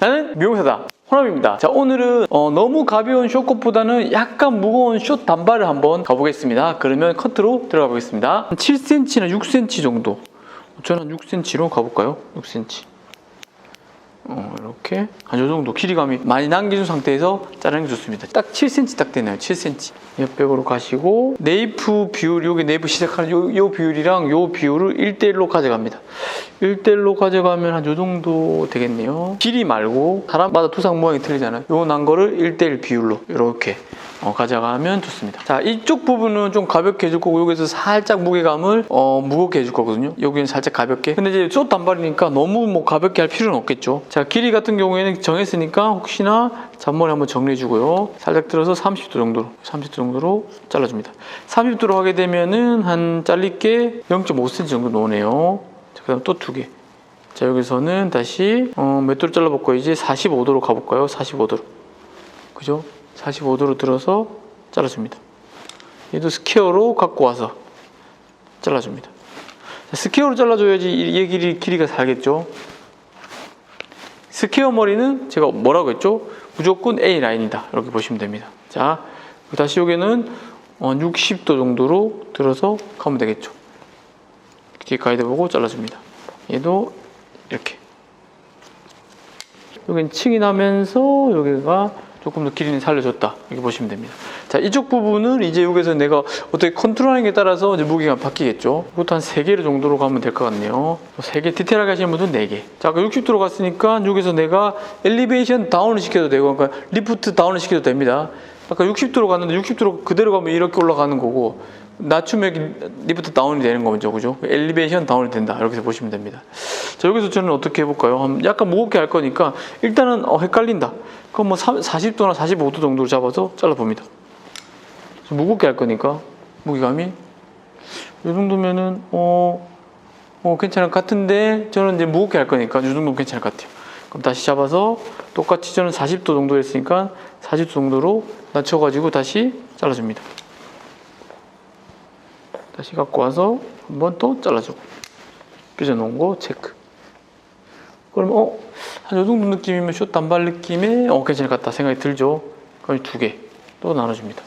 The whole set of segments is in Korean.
나는 미용사다. 호남입니다. 자, 오늘은 어, 너무 가벼운 숏컷보다는 약간 무거운 숏 단발을 한번 가보겠습니다. 그러면 커트로 들어가 보겠습니다. 7cm나 6cm 정도. 저는 한 6cm로 가볼까요? 6cm. 어, 이렇게 한 요 정도 길이감이 많이 남겨준 상태에서 자르는 게 좋습니다. 딱 7cm 딱 되네요. 7cm. 옆백으로 가시고 네이프 비율, 여기 네이프 시작하는 요, 요 비율이랑 요 비율을 1대1로 가져갑니다. 1대1로 가져가면 한 요 정도 되겠네요. 길이 말고 사람마다 두상 모양이 틀리잖아요. 요 난 거를 1대1 비율로 이렇게 어, 가져가면 좋습니다. 자, 이쪽 부분은 좀 가볍게 해줄 거고 여기서 살짝 무게감을 어, 무겁게 해줄 거거든요. 여기는 살짝 가볍게. 근데 이제 숏 단발이니까 너무 뭐 가볍게 할 필요는 없겠죠. 자, 길이 같은 경우에는 정했으니까 혹시나 잔머리 한번 정리해 주고요. 살짝 들어서 30도 정도로 30도 정도로 잘라줍니다. 30도로 하게 되면은 한 잘릴게 0.5cm 정도 나오네요. 자, 그다음 또 두 개. 자, 여기서는 다시 어, 몇 도로 잘라볼까요? 이제 45도로 가볼까요? 45도로. 그죠? 45도로 들어서 잘라줍니다. 얘도 스퀘어로 갖고 와서 잘라줍니다. 자, 스퀘어로 잘라줘야지 이- 얘 길이, 길이가 살겠죠. 스퀘어 머리는 제가 뭐라고 했죠? 무조건 A 라인이다. 이렇게 보시면 됩니다. 자, 다시 여기는 어, 60도 정도로 들어서 가면 되겠죠. 뒤에 가이드 보고 잘라줍니다. 얘도 이렇게. 여기는 층이 나면서 여기가 조금 더 길이는 살려줬다. 이렇게 보시면 됩니다. 자 이쪽 부분은 이제 여기서 내가 어떻게 컨트롤하는 게 따라서 이제 무게가 바뀌겠죠? 이것도 한 3개 정도로 가면 될 것 같네요. 3개 디테일하게 하시는 분들은 4개. 자 아까 60도로 갔으니까 여기서 내가 엘리베이션 다운을 시켜도 되고 그러니까 리프트 다운을 시켜도 됩니다. 아까 60도로 갔는데 60도로 그대로 가면 이렇게 올라가는 거고 낮추면 리프트 다운이 되는 거죠 그죠? 엘리베이션 다운이 된다. 이렇게 보시면 됩니다. 자 여기서 저는 어떻게 해볼까요? 한- 약간 무겁게 할 거니까 일단은 어, 헷갈린다. 그럼 뭐 40도나 45도 정도로 잡아서 잘라봅니다. 좀 무겁게 할 거니까. 무게감이? 이 정도면은 어, 어 괜찮을 것 같은데 저는 이제 무겁게 할 거니까 이 정도면 괜찮을 것 같아요. 그럼 다시 잡아서 똑같이 저는 40도 정도 했으니까 40도 정도로 낮춰가지고 다시 잘라줍니다 다시 갖고 와서 한번 또 잘라주고 삐져놓은 거 체크. 그럼 어? 한 요 정도 느낌이면 숏 단발 느낌에 어 괜찮을 것 같다 생각이 들죠? 그럼 두 개 또 나눠줍니다.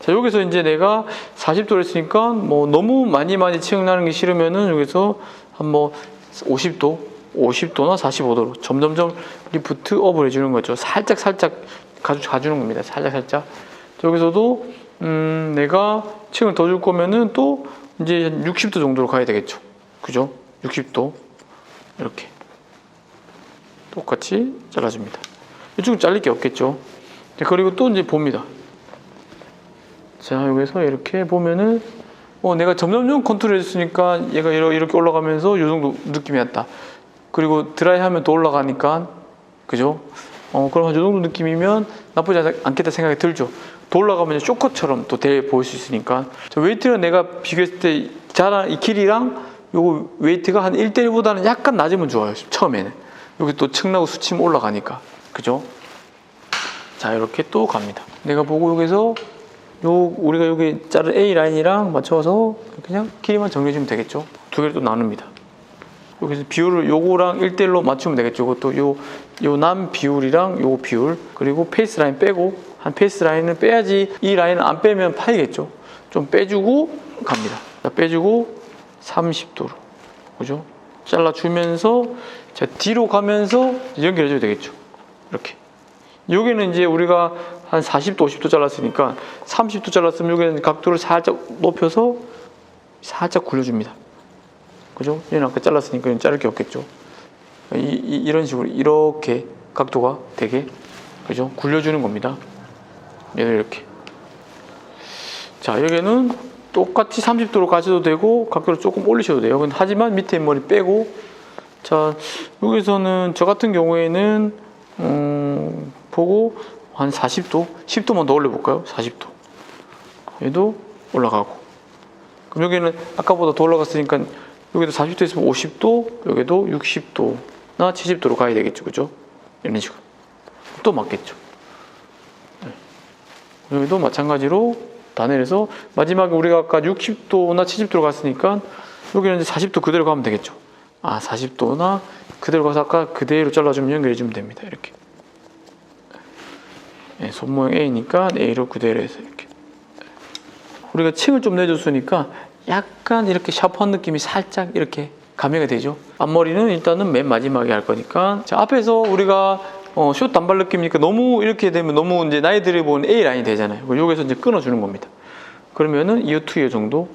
자 여기서 이제 내가 40도를 했으니까 뭐 너무 많이 많이 치형 나는 게 싫으면은 여기서 한 뭐 50도 50도나 45도로 점점점 리프트 업을 해주는 거죠. 살짝 살짝 가주, 가주는 겁니다. 살짝 살짝. 자, 여기서도 음, 내가 층을 더 줄 거면은 또 이제 한 60도 정도로 가야 되겠죠. 그죠? 60도. 이렇게. 똑같이 잘라줍니다. 이쪽은 잘릴 게 없겠죠. 자, 그리고 또 이제 봅니다. 자, 여기서 이렇게 보면은 어, 내가 점점점 컨트롤 했으니까 얘가 이렇게 올라가면서 이 정도 느낌이 왔다. 그리고 드라이 하면 더 올라가니까 그죠? 어, 그럼 이 정도 느낌이면 나쁘지 않- 않겠다 생각이 들죠. 더 올라가면 쇼컷처럼 또 돼 보일 수 있으니까. 저 웨이트는 내가 비교했을 때 자란 이 길이랑 요거 웨이트가 한 1대1보다는 약간 낮으면 좋아요. 처음에는. 여기 또 층나고 수치면 올라가니까. 그죠? 자, 이렇게 또 갑니다. 내가 보고 여기서 요 우리가 여기 자른 A 라인이랑 맞춰서 그냥 길이만 정리해주면 되겠죠. 두 개를 또 나눕니다. 여기서 비율을 요거랑 1대1로 맞추면 되겠죠. 이것도 요, 요 남 비율이랑 요 비율 그리고 페이스 라인 빼고 한 페이스 라인은 빼야지 이 라인을 안 빼면 파이겠죠. 좀 빼주고 갑니다. 자, 빼주고 30도로 그죠? 잘라주면서 자, 뒤로 가면서 연결해줘야 되겠죠. 이렇게. 여기는 이제 우리가 한 40도, 50도 잘랐으니까 30도 잘랐으면 여기는 각도를 살짝 높여서 살짝 굴려줍니다. 그죠? 얘는 아까 잘랐으니까 얘는 자를 게 없겠죠. 이, 런 식으로 이렇게 각도가 되게 그죠? 굴려주는 겁니다. 얘를 이렇게. 자 여기는 똑같이 30도로 가셔도 되고 각도를 조금 올리셔도 돼요. 하지만 밑에 머리 빼고 자 여기서는 저 같은 경우에는 음, 보고 한 40도, 10도만 더 올려볼까요? 40도. 얘도 올라가고. 그럼 여기는 아까보다 더 올라갔으니까 여기도 40도 있으면 50도, 여기도 60도나 70도로 가야 되겠죠, 그죠? 이런 식으로. 또 맞겠죠. 네. 여기도 마찬가지로 다 내려서 마지막에 우리가 아까 60도나 70도로 갔으니까 여기는 이제 40도 그대로 가면 되겠죠. 아 40도나 그대로 가서 아까 그대로 잘라주면 연결해 주면 됩니다 이렇게 네, 손 모양 A니까 A로 그대로 해서 이렇게 우리가 층을 좀 내줬으니까 약간 이렇게 샤프한 느낌이 살짝 이렇게 가미가 되죠 앞머리는 일단은 맨 마지막에 할 거니까 자, 앞에서 우리가 어, 숏 단발 느낌이니까 너무 이렇게 되면 너무 이제 나이 들어 보는 A 라인이 되잖아요. 여기서 이제 끊어주는 겁니다. 그러면은 이어 투 이어 정도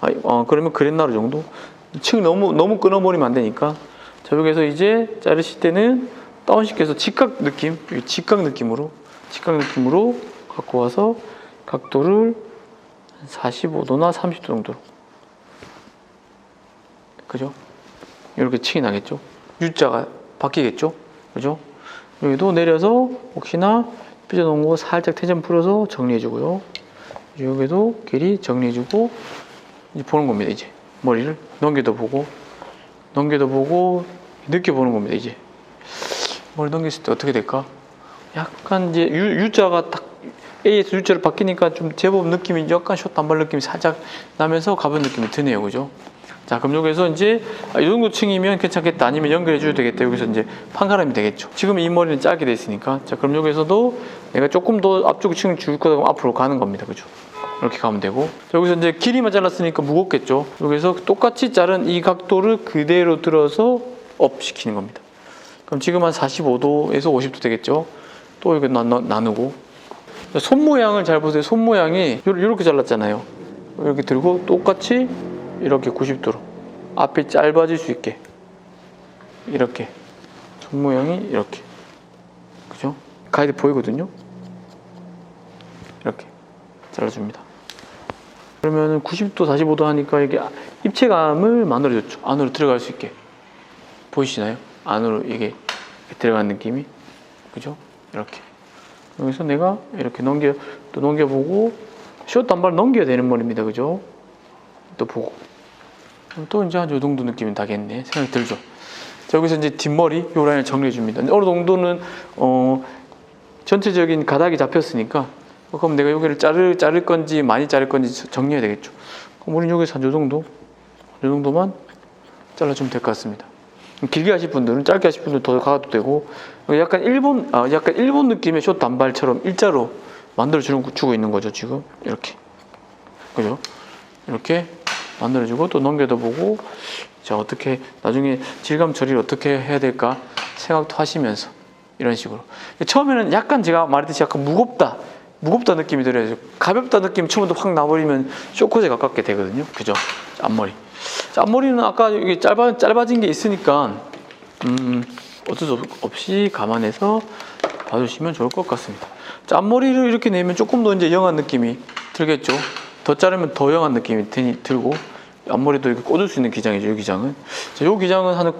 아, 어, 그러면 그랜나루 정도? 층 너무 너무 끊어버리면 안 되니까. 자 여기서 이제 자르실 때는 다운 시켜서 직각 느낌 이 직각 느낌으로 직각 느낌으로 갖고 와서 각도를 45도나 30도 정도로. 그죠? 이렇게 층이 나겠죠? U자가 바뀌겠죠? 그죠 여기도 내려서 혹시나 삐져놓은 거 살짝 태전 풀어서 정리해주고요. 여기도 길이 정리해주고 이제 보는 겁니다 이제. 머리를 넘겨도 보고 넘겨도 보고 느껴보는 겁니다 이제. 머리 넘겼을 때 어떻게 될까? 약간 이제 U, U자가 딱 A에서 U자로 바뀌니까 좀 제법 느낌이 약간 숏 단발 느낌이 살짝 나면서 가벼운 느낌이 드네요 그죠 자 그럼 여기서 이제 아, 이 정도 층이면 괜찮겠다. 아니면 연결해 줘도 되겠다. 여기서 이제 판가름이 되겠죠. 지금 이 머리는 짧게 돼 있으니까. 자 그럼 여기서도 내가 조금 더 앞쪽 층을 줄 거다 그러면 앞으로 가는 겁니다. 그죠? 이렇게 가면 되고. 자, 여기서 이제 길이만 잘랐으니까 무겁겠죠? 여기서 똑같이 자른 이 각도를 그대로 들어서 업 시키는 겁니다. 그럼 지금 한 45도에서 50도 되겠죠? 또 이거 나, 나, 나누고. 손 모양을 잘 보세요. 손 모양이 요- 요렇게 잘랐잖아요. 이렇게 들고 똑같이 이렇게 90도로. 앞이 짧아질 수 있게. 이렇게. 손 모양이 이렇게. 그죠? 가이드 보이거든요? 이렇게. 잘라줍니다. 그러면은 90도 45도 하니까 이게 입체감을 만들어줬죠. 안으로 들어갈 수 있게. 보이시나요? 안으로 이게 들어간 느낌이? 그죠? 이렇게. 여기서 내가 이렇게 넘겨 또 넘겨보고 숏 단발 넘겨야 되는 머리입니다. 그죠? 또 보고 또 이제 한 요 정도 느낌이 나겠네. 생각이 들죠. 자 여기서 이제 뒷머리 요 라인을 정리해 줍니다. 어느 정도는 어 전체적인 가닥이 잡혔으니까 어, 그럼 내가 여기를 자를 자를 건지 많이 자를 건지 정리해야 되겠죠. 그럼 우리는 여기서 한요 정도 요 정도만 잘라주면 될 것 같습니다. 길게 하실 분들은 짧게 하실 분들 더 가도 되고 약간 일본 아 약간 일본 느낌의 숏 단발처럼 일자로 만들어 주는 주고 있는 거죠 지금. 이렇게. 그죠? 이렇게 만들어주고 또 넘겨도 보고 자 어떻게 나중에 질감 처리를 어떻게 해야 될까 생각도 하시면서 이런 식으로. 처음에는 약간 제가 말했듯이 약간 무겁다 무겁다 느낌이 들어야죠 가볍다 느낌 처음부터 확 나버리면 쇼코제 가깝게 되거든요. 그죠? 앞머리. 자, 앞머리는 아까 이게 짧아, 짧아진 게 있으니까 음, 어쩔 수 없- 없이 감안해서 봐주시면 좋을 것 같습니다. 자, 앞머리를 이렇게 내면 조금 더 이제 영한 느낌이 들겠죠 더 자르면 더 영한 느낌이 드, 들고 앞머리도 이렇게 꽂을 수 있는 기장이죠 이 기장은. 자, 이 기장은 한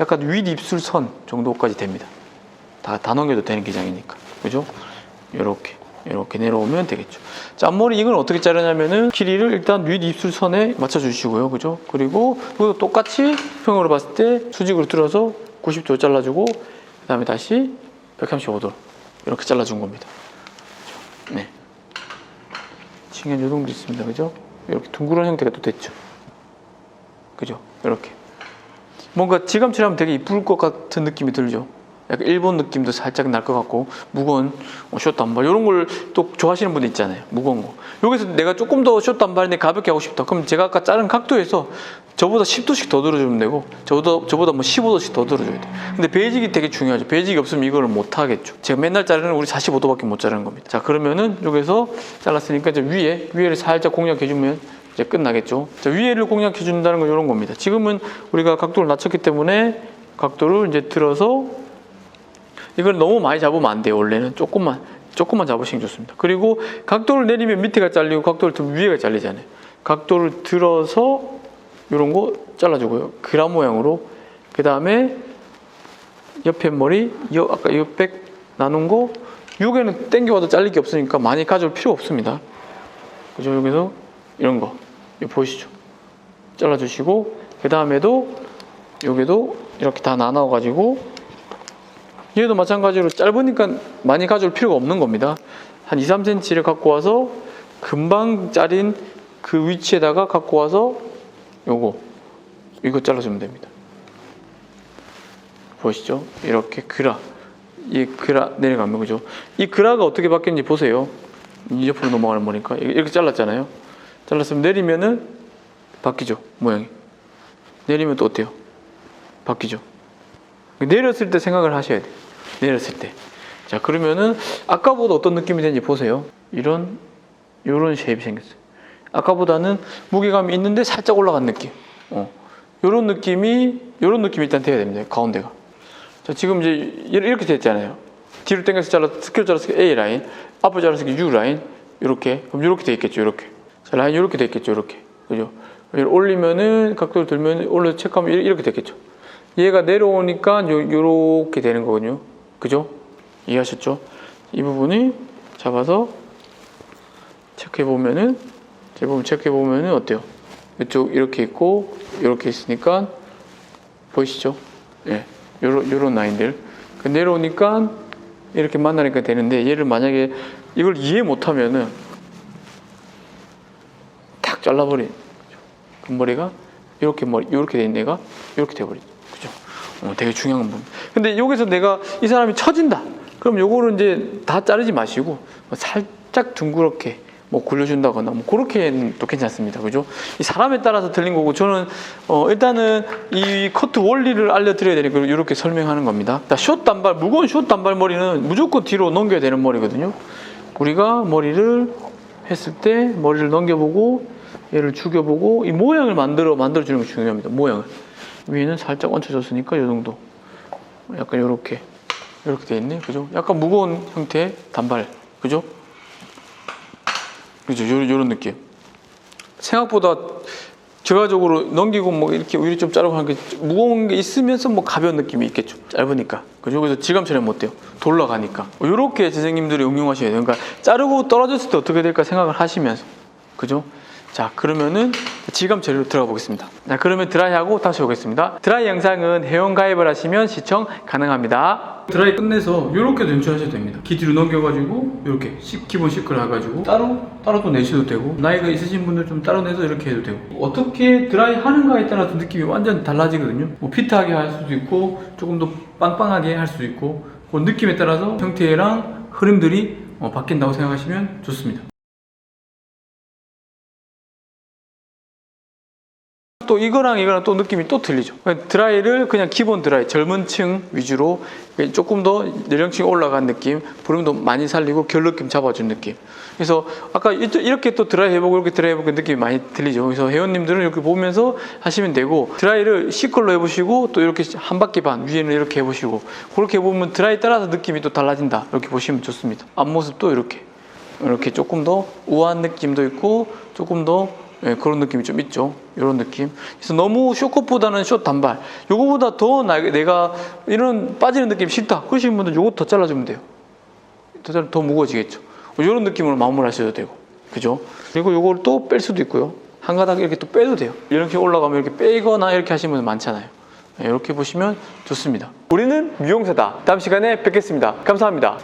약간 윗 입술선 정도까지 됩니다. 다, 다 넘겨도 되는 기장이니까. 그죠? 이렇게 이렇게 내려오면 되겠죠. 자 앞머리 이걸 어떻게 자르냐면은 길이를 일단 윗 입술선에 맞춰 주시고요 그죠? 그리고 그거 똑같이 평으로 봤을 때 수직으로 들어서 90도 잘라주고 그 다음에 다시 135도 이렇게 잘라준 겁니다? 네 층이 한 정도 있습니다. 그죠? 이렇게 둥그런 형태가 또 됐죠. 그죠? 이렇게. 뭔가 지감 처리하면 되게 이쁠 것 같은 느낌이 들죠. 약간 일본 느낌도 살짝 날 것 같고 무거운 어, 숏 단발 이런 걸 또 좋아하시는 분들 있잖아요. 무거운 거. 여기서 내가 조금 더숏 단발인데 가볍게 하고 싶다. 그럼 제가 아까 자른 각도에서 저보다 10도씩 더 들어주면 되고 저보다 저보다 뭐 15도씩 더 들어줘야 돼. 근데 베이직이 되게 중요하죠. 베이직이 없으면 이거를 못 하겠죠. 제가 맨날 자르는 우리 45도밖에 못 자르는 겁니다. 자 그러면은 여기서 잘랐으니까 이제 위에 위에를 살짝 공략해주면 이제 끝나겠죠. 자, 위에를 공략해 준다는 건 이런 겁니다. 지금은 우리가 각도를 낮췄기 때문에 각도를 이제 들어서 이걸 너무 많이 잡으면 안 돼요. 원래는 조금만 조금만 잡으시면 좋습니다. 그리고 각도를 내리면 밑에가 잘리고 각도를 들면 위에가 잘리잖아요. 각도를 들어서 이런 거 잘라주고요. 그람 모양으로 그 다음에 옆에 머리, 여, 아까 옆백 나눈 거 여기는 땡겨와도 잘릴 게 없으니까 많이 가져올 필요 없습니다. 그죠? 여기서 이런 거 이거 보이시죠? 잘라주시고 그 다음에도 여기도 이렇게 다 나눠가지고 얘도 마찬가지로 짧으니까 많이 가져올 필요가 없는 겁니다. 한 2, 3cm를 갖고 와서 금방 자린 그 위치에다가 갖고 와서 요거 이거 잘라주면 됩니다. 보이시죠? 이렇게 그라 이 그라 내려가면 그죠? 이 그라가 어떻게 바뀌는지 보세요. 이 옆으로 넘어가는 거니까 이렇게 잘랐잖아요. 잘랐으면 내리면은 바뀌죠 모양이. 내리면 또 어때요? 바뀌죠. 내렸을 때 생각을 하셔야 돼요. 내렸을 때. 자 그러면은 아까보다 어떤 느낌이 되는지 보세요. 이런 이런 쉐입이 생겼어요. 아까보다는 무게감이 있는데 살짝 올라간 느낌. 어. 이런 느낌이 이런 느낌이 일단 돼야 됩니다. 가운데가. 자 지금 이제 이렇게 됐잖아요. 뒤로 당겨서 잘라 스퀘어 잘라서 A 라인, 앞으로 잘라서 U 라인 이렇게 그럼 이렇게 돼 있겠죠. 이렇게. 자 라인 이렇게 돼 있겠죠. 이렇게. 그죠? 올리면은 각도를 들면 올려 체크하면 이렇게 됐겠죠. 얘가 내려오니까 요, 요렇게 되는 거거든요. 그죠? 이해하셨죠? 이 부분이 잡아서 체크해 보면은 제 부분 체크해 보면은 어때요? 이쪽 이렇게 있고 이렇게 있으니까 보이시죠? 예, 요런 요런 라인들 그 내려오니까 이렇게 만나니까 되는데 얘를 만약에 이걸 이해 못하면은 탁 잘라버린 그 머리가 이렇게 머리 이렇게 돼 있는 애가 이렇게 돼버리죠. 그죠? 어, 되게 중요한 부분. 근데 여기서 내가 이 사람이 처진다. 그럼 요거를 이제 다 자르지 마시고 뭐 살짝 둥그렇게 뭐 굴려준다거나 뭐 그렇게는 또 괜찮습니다. 그죠? 이 사람에 따라서 틀린 거고 저는 어 일단은 이 커트 원리를 알려드려야 되니까 이렇게 설명하는 겁니다. 자, 숏 단발 무거운 숏 단발 머리는 무조건 뒤로 넘겨야 되는 머리거든요. 우리가 머리를 했을 때 머리를 넘겨보고 얘를 죽여보고 이 모양을 만들어 만들어 주는 게 중요합니다. 모양을 위에는 살짝 얹혀졌으니까 이 정도 약간 이렇게 이렇게 돼 있네, 그죠? 약간 무거운 형태의 단발, 그죠? 그죠? 요런, 요런 느낌. 생각보다 결과적으로 넘기고 뭐 이렇게 위로 좀 자르고 하는 게 무거운 게 있으면서 뭐 가벼운 느낌이 있겠죠. 짧으니까. 그죠? 그래서 질감처럼 어때요? 돌아가니까. 이렇게 선생님들이 응용하셔야 돼요. 그러니까 자르고 떨어졌을 때 어떻게 될까 생각을 하시면서. 그죠? 자, 그러면은 질감 처리로 들어가 보겠습니다. 자, 그러면 드라이하고 다시 오겠습니다. 드라이 영상은 회원 가입을 하시면 시청 가능합니다. 드라이 끝내서 이렇게도 연출하셔도 됩니다. 기 뒤로 넘겨가지고 이렇게 시- 기본 시크를 해가지고 따로 따로 또 내셔도 되고 나이가 있으신 분들 좀 따로 내서 이렇게 해도 되고 어떻게 드라이 하는가에 따라서 느낌이 완전 달라지거든요. 뭐 피트하게 할 수도 있고 조금 더 빵빵하게 할 수도 있고 그 느낌에 따라서 형태랑 흐름들이 어, 바뀐다고 생각하시면 좋습니다. 또 이거랑 이거랑 또 느낌이 또 틀리죠. 드라이를 그냥 기본 드라이, 젊은 층 위주로 조금 더 연령층이 올라간 느낌, 보름도 많이 살리고 결 느낌 잡아준 느낌. 그래서 아까 이- 이렇게 또 드라이 해보고 이렇게 드라이 해보고 느낌이 많이 틀리죠. 그래서 회원님들은 이렇게 보면서 하시면 되고 드라이를 C컬로 해보시고 또 이렇게 한 바퀴 반 위에는 이렇게 해보시고 그렇게 해보면 드라이 따라서 느낌이 또 달라진다. 이렇게 보시면 좋습니다. 앞모습도 이렇게 이렇게 조금 더 우아한 느낌도 있고 조금 더 예, 그런 느낌이 좀 있죠. 이런 느낌. 그래서 너무 쇼컷보다는 숏 단발. 요거보다 더 나, 내가 이런 빠지는 느낌 싫다. 그러시는 분들 요거 더 잘라주면 돼요. 더, 잘- 더 무거워지겠죠. 이런 느낌으로 마무리하셔도 되고. 그죠? 그리고 요걸 또 뺄 수도 있고요. 한 가닥 이렇게 또 빼도 돼요. 이렇게 올라가면 이렇게 빼거나 이렇게 하시는 분들 많잖아요. 예, 이렇게 보시면 좋습니다. 우리는 미용사다. 다음 시간에 뵙겠습니다. 감사합니다.